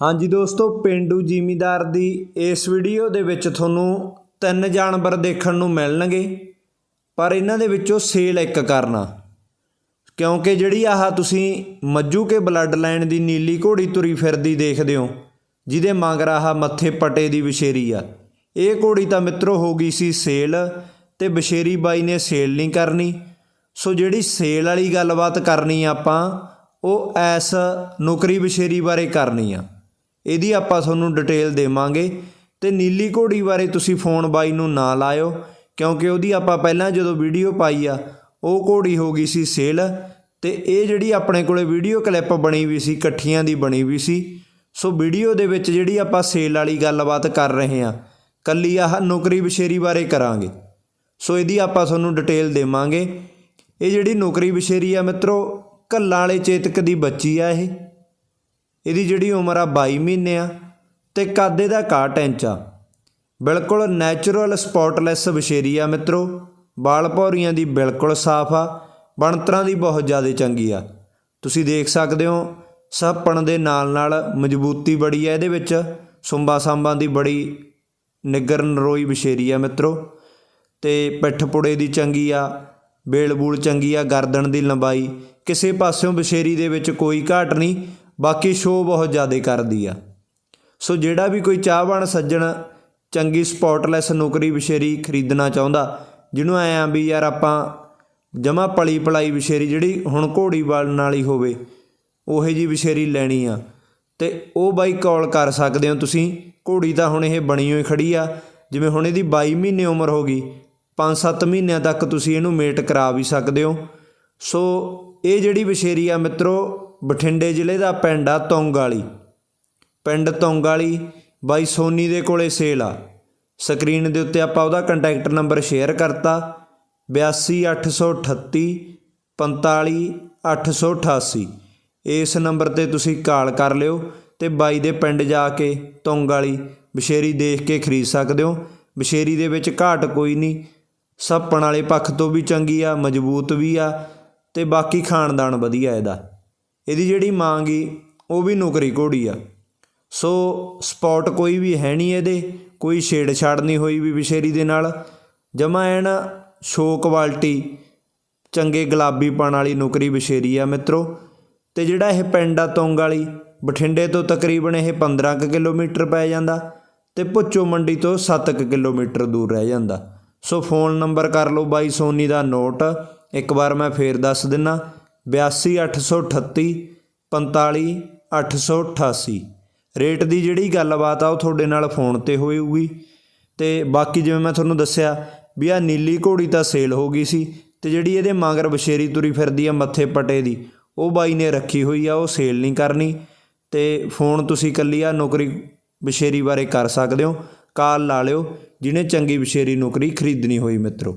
ਹਾਂਜੀ ਦੋਸਤੋ, ਪਿੰਡੂ ਜ਼ਿਮੀਦਾਰ ਦੀ ਇਸ ਵੀਡੀਓ ਦੇ ਵਿੱਚ ਤੁਹਾਨੂੰ ਤਿੰਨ ਜਾਨਵਰ ਦੇਖਣ ਨੂੰ ਮਿਲਣਗੇ, ਪਰ ਇਹਨਾਂ ਦੇ ਵਿੱਚੋਂ ਸੇਲ ਇੱਕ ਕਰਨਾ। ਕਿਉਂਕਿ ਜਿਹੜੀ ਆਹ ਤੁਸੀਂ ਮੱਜੂ ਕੇ ਬਲੱਡ ਲਾਈਨ ਦੀ ਨੀਲੀ ਘੋੜੀ ਤੁਰੀ ਫਿਰਦੀ ਦੇਖਦੇ ਹੋ, ਜਿਹਦੇ ਮਗਰ ਆਹ ਮੱਥੇ ਪਟੇ ਦੀ ਵਿਸ਼ੇਰੀ ਆ। ਇਹ ਘੋੜੀ ਤਾਂ ਮਿੱਤਰੋ ਹੋ ਗਈ ਸੀ ਸੇਲ ਤੇ ਵਿਸ਼ੇਰੀ ਬਾਈ ਨੇ ਸੇਲ ਨਹੀਂ ਕਰਨੀ। ਸੋ ਜਿਹੜੀ ਸੇਲ ਵਾਲੀ ਗੱਲਬਾਤ ਕਰਨੀ ਆਪਾਂ, ਉਹ ਐਸ ਨੌਕਰੀ ਵਿਸ਼ੇਰੀ ਬਾਰੇ ਕਰਨੀ ਆ। ਇਹਦੀ ਆਪਾਂ ਤੁਹਾਨੂੰ ਡਿਟੇਲ ਦੇਵਾਂਗੇ। ਤੇ ਨੀਲੀ ਘੋੜੀ ਬਾਰੇ ਤੁਸੀਂ ਫੋਨ ਬਾਈ ਨੂੰ ਨਾ ਲਾਇਓ, ਕਿਉਂਕਿ ਉਹਦੀ ਆਪਾਂ ਪਹਿਲਾਂ ਜਦੋਂ ਵੀਡੀਓ ਪਾਈ ਆ, ਉਹ ਘੋੜੀ ਹੋ ਗਈ ਸੀ ਸੇਲ। ਤੇ ਇਹ ਜਿਹੜੀ ਆਪਣੇ ਕੋਲੇ ਵੀਡੀਓ ਕਲਿੱਪ ਬਣੀ ਵੀ ਸੀ, ਇਕੱਠੀਆਂ ਦੀ ਬਣੀ ਵੀ ਸੀ। ਸੋ ਵੀਡੀਓ ਦੇ ਵਿੱਚ ਜਿਹੜੀ ਆਪਾਂ ਸੇਲ ਵਾਲੀ ਗੱਲਬਾਤ ਕਰ ਰਹੇ ਹਾਂ, ਕੱਲੀ ਆਹ ਨੌਕਰੀ ਵਿਸ਼ੇਰੀ ਬਾਰੇ ਕਰਾਂਗੇ। ਸੋ ਇਹਦੀ ਆਪਾਂ ਤੁਹਾਨੂੰ ਡਿਟੇਲ ਦੇਵਾਂਗੇ। ਇਹ ਜਿਹੜੀ ਨੌਕਰੀ ਵਿਸ਼ੇਰੀ ਆ ਮਿੱਤਰੋ ਕੱਲਾਂ ਵਾਲੇ ਚੇਤਕ ਦੀ ਬੱਚੀ ਆ ਇਹ। ਇਹਦੀ ਜਿਹੜੀ ਉਮਰ ਆ 22 ਮਹੀਨੇ ਆ ਤੇ ਕੱਦ ਇਹਦਾ 61 ਇੰਚ ਆ। ਬਿਲਕੁਲ ਨੈਚੁਰਲ ਸਪੌਟਲੈਸ ਵਿਸ਼ੇਰੀ ਆ ਮਿੱਤਰੋ। ਵਾਲ ਭੌਰੀਆਂ ਦੀ ਬਿਲਕੁਲ ਸਾਫ਼ ਆ, ਬਣਤਰਾਂ ਦੀ ਬਹੁਤ ਜ਼ਿਆਦਾ ਚੰਗੀ ਆ। ਤੁਸੀਂ ਦੇਖ ਸਕਦੇ ਹੋ, ਸਾਪਣ ਦੇ ਨਾਲ ਨਾਲ ਮਜ਼ਬੂਤੀ ਬੜੀ ਆ ਇਹਦੇ ਵਿੱਚ, ਸੁੰਬਾ ਸਾਂਬਾਂ ਦੀ ਬੜੀ ਨਿੱਗਰ ਨਰੋਈ ਵਿਸ਼ੇਰੀ ਆ ਮਿੱਤਰੋ। ਤੇ ਪਿੱਠ ਪੁੜੇ ਦੀ ਚੰਗੀ ਆ, ਬੇਲ ਬੂਲ ਚੰਗੀ ਆ, ਗਰਦਨ ਦੀ ਲੰਬਾਈ, ਕਿਸੇ ਪਾਸਿਓਂ ਵਿਸ਼ੇਰੀ ਦੇ ਵਿੱਚ ਕੋਈ ਘਾਟ ਨਹੀਂ। ਬਾਕੀ ਸ਼ੋਅ ਬਹੁਤ ਜ਼ਿਆਦਾ ਕਰਦੀ ਆ। ਸੋ ਜਿਹੜਾ ਵੀ ਕੋਈ ਚਾਹਵਾਨ ਸੱਜਣ ਚੰਗੀ ਸਪੌਟਲੈਸ ਨੌਕਰੀ ਵਿਸ਼ੇਰੀ ਖਰੀਦਣਾ ਚਾਹੁੰਦਾ, ਜਿਹਨੂੰ ਐ ਆ ਵੀ ਯਾਰ ਆਪਾਂ ਜਮਾ ਪਲੀ ਪਲਾਈ ਵਿਸ਼ੇਰੀ ਜਿਹੜੀ ਹੁਣ ਘੋੜੀ ਵਾਲਣ ਵਾਲੀ ਹੋਵੇ, ਉਹੇ ਜੀ ਵਿਸ਼ੇਰੀ ਲੈਣੀ ਆ। ਤੇ ਉਹ ਬਾਈ ਕਾਲ ਕਰ ਸਕਦੇ ਹੋ ਤੁਸੀਂ। ਘੋੜੀ ਤਾਂ ਹੁਣ ਇਹ ਬਣੀ ਹੋਈ ਖੜੀ ਆ। ਜਿਵੇਂ ਹੁਣ ਇਹਦੀ 22 ਮਹੀਨੇ ਉਮਰ ਹੋ ਗਈ 5-7 ਮਹੀਨਿਆਂ ਤੱਕ ਤੁਸੀਂ ਇਹਨੂੰ ਮੇਟ ਕਰਾ ਵੀ ਸਕਦੇ ਹੋ। ਸੋ ਇਹ ਜਿਹੜੀ ਵਿਸ਼ੇਰੀ ਆ ਮਿੱਤਰੋ ਬਠਿੰਡੇ ਜ਼ਿਲ੍ਹੇ ਦਾ ਪਿੰਡ ਆ ਤੁੰਗ ਵਾਲੀ ਪਿੰਡ ਤੁੰਗ ਵਾਲੀ ਬਾਈ ਸੋਨੀ ਦੇ ਕੋਲੇ ਸੇਲ ਆ। ਸਕਰੀਨ ਦੇ ਉੱਤੇ ਆਪਾਂ ਉਹਦਾ ਕੰਟੈਕਟ ਨੰਬਰ ਸ਼ੇਅਰ ਕਰਤਾ। 82838 45888 ਇਸ ਨੰਬਰ ਤੇ ਤੁਸੀਂ ਕਾਲ ਕਰ ਲਿਓ ਤੇ ਬਾਈ ਦੇ ਪਿੰਡ ਜਾ ਕੇ ਤੁੰਗ ਵਾਲੀ ਬਸ਼ੇਰੀ ਦੇਖ ਕੇ ਖਰੀਦ ਸਕਦੇ ਹੋ। ਬਸ਼ੇਰੀ ਦੇ ਵਿੱਚ ਘਾਟ ਕੋਈ ਨਹੀਂ। ਸੱਪਣ ਵਾਲੇ ਪੱਖ ਤੋਂ ਵੀ ਚੰਗੀ ਆ, ਮਜ਼ਬੂਤ ਵੀ ਆ ਤੇ ਬਾਕੀ ਖਾਨਦਾਨ ਵਧੀਆ ਇਹਦਾ। ਇਹਦੀ ਜਿਹੜੀ ਮਾਂ ਗੀ ਉਹ ਵੀ ਨੌਕਰੀ ਘੋੜੀ ਆ। ਸੋ ਸਪੌਟ ਕੋਈ ਵੀ ਹੈ ਨਹੀਂ ਇਹਦੇ, ਕੋਈ ਛੇੜਛਾੜ ਨਹੀਂ ਹੋਈ ਵੀ ਵਿਸ਼ੇਰੀ ਦੇ ਨਾਲ। ਜਮਾ ਐਨ ਸ਼ੋ ਕੁਆਲਿਟੀ, ਚੰਗੇ ਗੁਲਾਬੀ ਪਣ ਵਾਲੀ ਨੌਕਰੀ ਵਿਸ਼ੇਰੀ ਆ ਮਿੱਤਰੋ। ਤੇ ਜਿਹੜਾ ਇਹ ਪਿੰਡ ਆ ਤੁੰਗ ਵਾਲੀ, ਬਠਿੰਡੇ ਤੋਂ ਤਕਰੀਬਨ ਇਹ 15 ਕੁ ਕਿਲੋਮੀਟਰ ਪੈ ਜਾਂਦਾ ਤੇ ਭੁੱਚੋ ਮੰਡੀ ਤੋਂ 7 ਕੁ ਕਿਲੋਮੀਟਰ ਦੂਰ ਰਹਿ ਜਾਂਦਾ। ਸੋ ਫੋਨ ਨੰਬਰ ਕਰ ਲਓ ਬਾਈ ਸੋਨੀ ਦਾ ਨੋਟ, ਇੱਕ ਵਾਰ ਮੈਂ ਫੇਰ ਦੱਸ ਦਿੰਨਾ। 82838 45888 ਰੇਟ ਦੀ ਜਿਹੜੀ ਗੱਲਬਾਤ ਆ ਉਹ ਤੁਹਾਡੇ ਨਾਲ ਫੋਨ ਤੇ ਹੋਏਗੀ ਤੇ ਬਾਕੀ ਜਿਵੇਂ ਮੈਂ ਤੁਹਾਨੂੰ ਦੱਸਿਆ ਵੀ ਆ ਨੀਲੀ ਘੋੜੀ ਤਾਂ ਸੇਲ ਹੋ ਗਈ ਸੀ ਤੇ ਜਿਹੜੀ ਇਹਦੇ ਮਗਰ ਬਸ਼ੇਰੀ ਤੁਰੀ ਫਿਰਦੀ ਆ ਮੱਥੇ ਪਟੇ ਦੀ, ਉਹ ਬਾਈ ਨੇ ਰੱਖੀ ਹੋਈ ਆ, ਉਹ ਸੇਲ ਨਹੀਂ ਕਰਨੀ। ਤੇ ਫੋਨ ਤੁਸੀਂ ਕੱਲੀ ਆ ਨੌਕਰੀ ਬਸ਼ੇਰੀ ਬਾਰੇ ਕਰ ਸਕਦੇ ਹੋ, ਕਾਲ ਲਾ ਲਿਓ, ਜਿਹਨੇ ਚੰਗੀ ਬਸ਼ੇਰੀ ਨੌਕਰੀ ਖਰੀਦਣੀ ਹੋਈ ਮਿੱਤਰੋ।